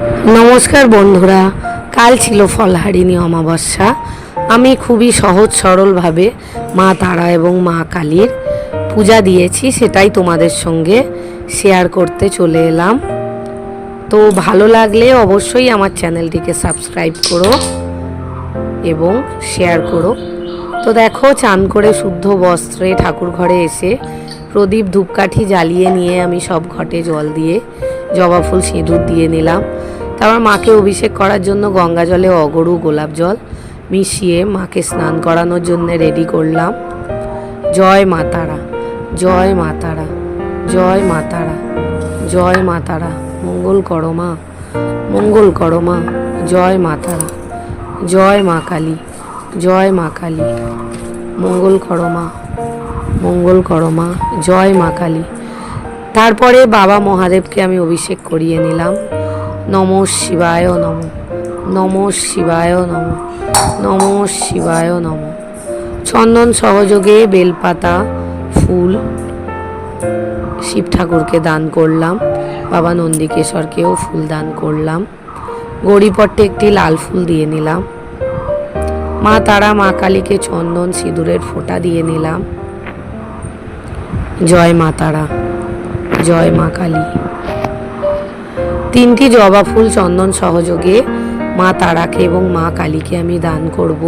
নমস্কার বন্ধুরা, কাল ছিল ফলহারিণী অমাবস্যা। আমি খুবই সহজ সরলভাবে মা তারা এবং মা কালীর পূজা দিয়েছি, সেটাই তোমাদের সঙ্গে শেয়ার করতে চলে এলাম। তো ভালো লাগলে অবশ্যই আমার চ্যানেলটিকে সাবস্ক্রাইব করো এবং শেয়ার করো। তো দেখো, চান করে শুদ্ধ বস্ত্রে ঠাকুর ঘরে এসে প্রদীপ ধূপকাঠি জ্বালিয়ে নিয়ে আমি সব ঘটে জল দিয়ে জবা ফুল, সিঁদুর দিয়ে নিলাম। তারপর মাকে অভিষেক করার জন্য গঙ্গা জলে অগরু, গোলাপ জল মিশিয়ে মাকে স্নান করানোর জন্য রেডি করলাম। জয় মা তারা, জয় মা তারা, জয় মা তারা, জয় মা তারা, মঙ্গল করো মা, মঙ্গল করো মা, জয় মা তারা, জয় মা কালী, জয় মা কালী, মঙ্গল করো মা, মঙ্গল করো মা, জয় মা কালী। তারপরে বাবা মহাদেবকে আমি অভিষেক করিয়ে নিলাম। নম শিবায় নম। নম শিবায় নম। নম শিবায় নম। চন্দন সহযোগে বেলপাতা, ফুল শিব ঠাকুরকে দান করলাম। বাবা নন্দিকেশ্বরকেও ফুল দান করলাম। গড়িপট্টে একটি লাল ফুল দিয়ে নিলাম। মা তারা, মা কালীকে চন্দন সিঁদুরের ফোঁটা দিয়ে নিলাম। জয় মা তারা। জয় মা কালী। তিনটি জবা ফুল চন্দন সহযোগে মা তারাকে এবং মা কালীকে আমি দান করব।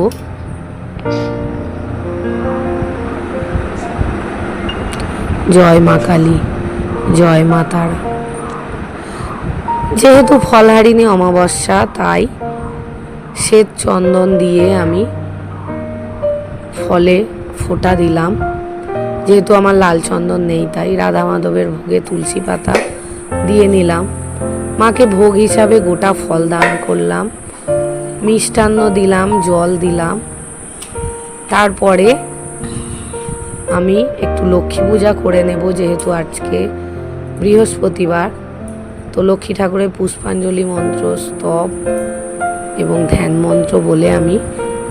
জয় মা কালী, জয় মা তারা। যেহেতু ফলহারিণী অমাবস্যা, তাই শ্বেত চন্দন দিয়ে আমি ফলে ফোঁটা দিলাম। যেহেতু আমার লাল চন্দন নেই, তাই রাধা মাধবের ভোগে তুলসী পাতা দিয়ে নিলাম। মাকে ভোগ হিসাবে গোটা ফল দান করলাম, মিষ্টান্ন দিলাম, জল দিলাম। তারপরে আমি একটু লক্ষ্মী পূজা করে নেব যেহেতু আজকে বৃহস্পতিবার। তো লক্ষ্মী ঠাকুরের পুষ্পাঞ্জলি মন্ত্র, স্তব এবং ধ্যান মন্ত্র বলে আমি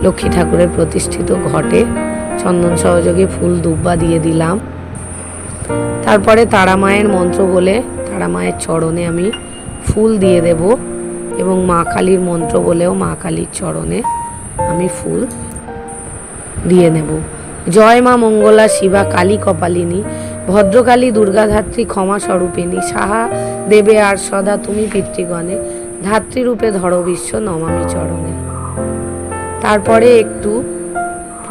লক্ষ্মী ঠাকুরের প্রতিষ্ঠিত ঘটে চন্দন সহযোগে ফুল দুব্বা দিয়ে দিলাম। তারপরে তারা মায়ের মন্ত্র বলে, তারা মায়ের চরণে আমি ফুল দিয়ে দেব এবং মা কালীর মন্ত্র বলেও মা কালীর চরণে আমি ফুল দিয়ে নেব। জয় মা মঙ্গলা শিবা কালী কপালিনী, ভদ্রকালী দুর্গাধাত্রী ক্ষমা স্বরূপিণী, সাহা দেবে আর সদা তুমি পিতৃগণে, ধাত্রীরূপে ধরো বিশ্ব নমামি চরণে। তারপরে একটু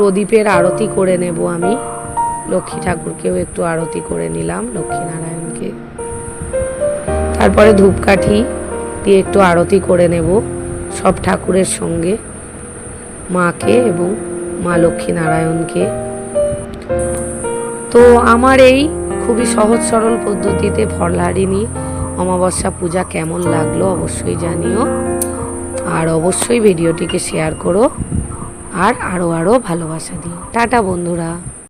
প্রদীপের আরতি করে নেব আমি। লক্ষ্মী ঠাকুরকেও একটু আরতি করে নিলাম, লক্ষ্মীনারায়ণকে। তারপরে ধূপকাঠি দিয়ে একটু আরতি করে নেব, সব ঠাকুরের সঙ্গে, মাকে এবং মা লক্ষ্মী নারায়ণকে তো আমার এই খুবই সহজ সরল পদ্ধতিতে ফলহারিণী অমাবস্যা পূজা কেমন লাগল অবশ্যই জানিও। আর অবশ্যই ভিডিওটিকে শেয়ার করো। আর আরও আরও ভালোবাসা দিও। টাটা বন্ধুরা।